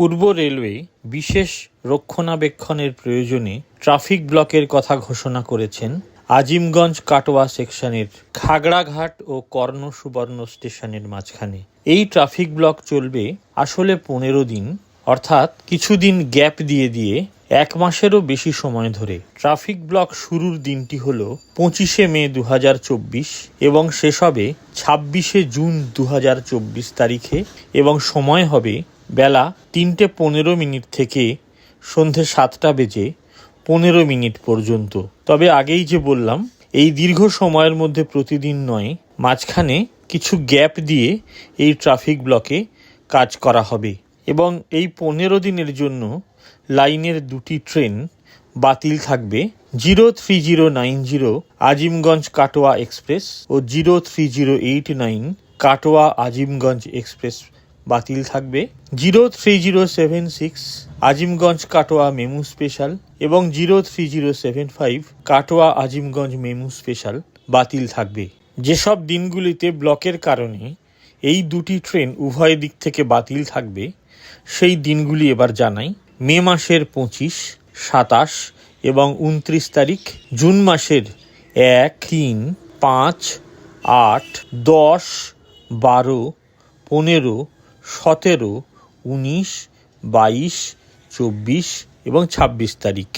পূর্ব railway বিশেষ রক্ষণাবেক্ষণের প্রয়োজনে ট্রাফিক ব্লকের কথা ঘোষণা করেছেন আজিমগঞ্জ কাটোয়া সেকশনের খাগড়াঘাট ও কর্ণ সুবর্ণ স্টেশনের মাঝখানে। এই ট্রাফিক ব্লক চলবে আসলে পনেরো দিন, অর্থাৎ কিছুদিন গ্যাপ দিয়ে দিয়ে এক মাসেরও বেশি সময় ধরে ট্রাফিক ব্লক শুরুর দিনটি হল পঁচিশে মে দু হাজার চব্বিশ এবং শেষ হবে ছাব্বিশে জুন দু হাজার চব্বিশ তারিখে এবং সময় হবে বেলা তিনটে পনেরো মিনিট থেকে সন্ধে সাতটা বেজে পনেরো মিনিট পর্যন্ত। তবে আগেই যে বললাম, এই দীর্ঘ সময়ের মধ্যে প্রতিদিন নয়, মাঝখানে কিছু গ্যাপ দিয়ে এই ট্রাফিক ব্লকে কাজ করা হবে। এবং এই পনেরো দিনের জন্য লাইনের দুটি ট্রেন বাতিল থাকবে zero three zero nine zero Azimganj Katwa express ও zero three zero eight nine Katwa Azimganj express বাতিল থাকবে zero three zero seven six Azimganj Katwa MEMU special এবং zero three zero seven five Katwa Azimganj MEMU special বাতিল থাকবে। যেসব দিনগুলিতে ব্লকের কারণে এই দুটি ট্রেন উভয় দিক থেকে বাতিল থাকবে। সেই দিনগুলি এবার জানাই। মে মাসের পঁচিশ, সাতাশ এবং উনত্রিশ তারিখ, জুন মাসের এক, তিন, পাঁচ, আট, দশ, বারো, পনেরো, সতেরো, উনিশ, বাইশ, চব্বিশ এবং ছাব্বিশ তারিখ।